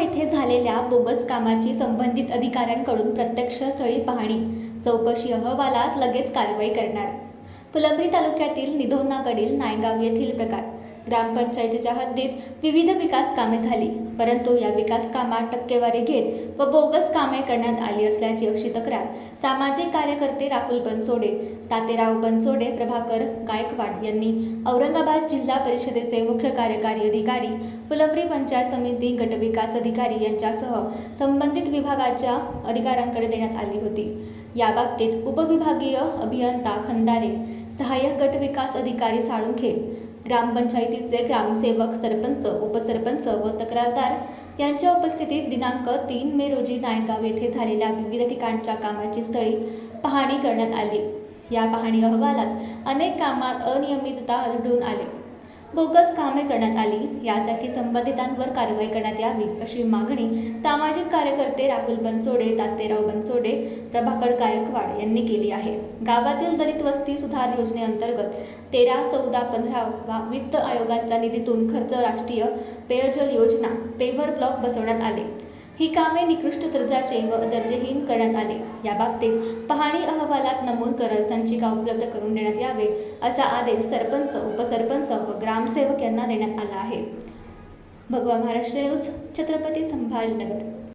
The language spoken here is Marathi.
येथे झालेल्या बोगस कामाची संबंधित अधिकाऱ्यांकडून प्रत्यक्षस्थळी पाहणी. चौकशी अहवालात लगेच कारवाई करणार. फुलंब्री तालुक्यातील निधोनाकडील नायगाव येथील प्रकार. ग्रामपंचायतीच्या हद्दीत विविध विकास कामे झाली परंतु या विकास कामात टक्केवारी घेत व बोगस कामे करण्यात आली असल्याची अशी तक्रार सामाजिक कार्यकर्ते राहुल बनसोडे तातेराव बनसोडे प्रभाकर गायकवाड यांनी औरंगाबाद जिल्हा परिषदेचे मुख्य कार्यकारी अधिकारी फुलंब्री पंचायत समिती गटविकास अधिकारी यांच्यासह संबंधित विभागाच्या अधिकाऱ्यांकडे देण्यात आली होती. याबाबतीत उपविभागीय अभियंता खंदारे सहाय्यक गट विकास अधिकारी साळुंखे ग्रामपंचायतीचे ग्रामसेवक सरपंच उपसरपंच व तक्रारदार यांच्या उपस्थितीत दिनांक तीन मे रोजी नायगाव येथे झालेल्या विविध ठिकाणच्या कामाची स्थळी पाहणी करण्यात आली. या पाहणी अहवालात अनेक कामात अनियमितता आढळून आली. बोगस कामे करण्यात आली. यासाठी संबंधितांवर कारवाई करण्यात यावी अशी मागणी सामाजिक कार्यकर्ते राहुल बनसोडे तात्तेराव बनसोडे प्रभाकर गायकवाड यांनी केली आहे. गावातील दलित वस्ती सुधार योजनेअंतर्गत तेरा चौदा पंधरा वा वित्त आयोगाच्या निधीतून खर्च राष्ट्रीय पेयजल योजना पेव्हर ब्लॉक बसवण्यात आले. ही कामे निकृष्ट दर्जाचे व दर्जेहीन करण्यात आले. याबाबतीत पाहणी अहवालात नमूद करत संचिका उपलब्ध करून देण्यात यावे असा आदेश सरपंच उपसरपंच व ग्रामसेवक यांना देण्यात आला आहे. भगवा महाराष्ट्र न्यूज छत्रपती संभाजनगर.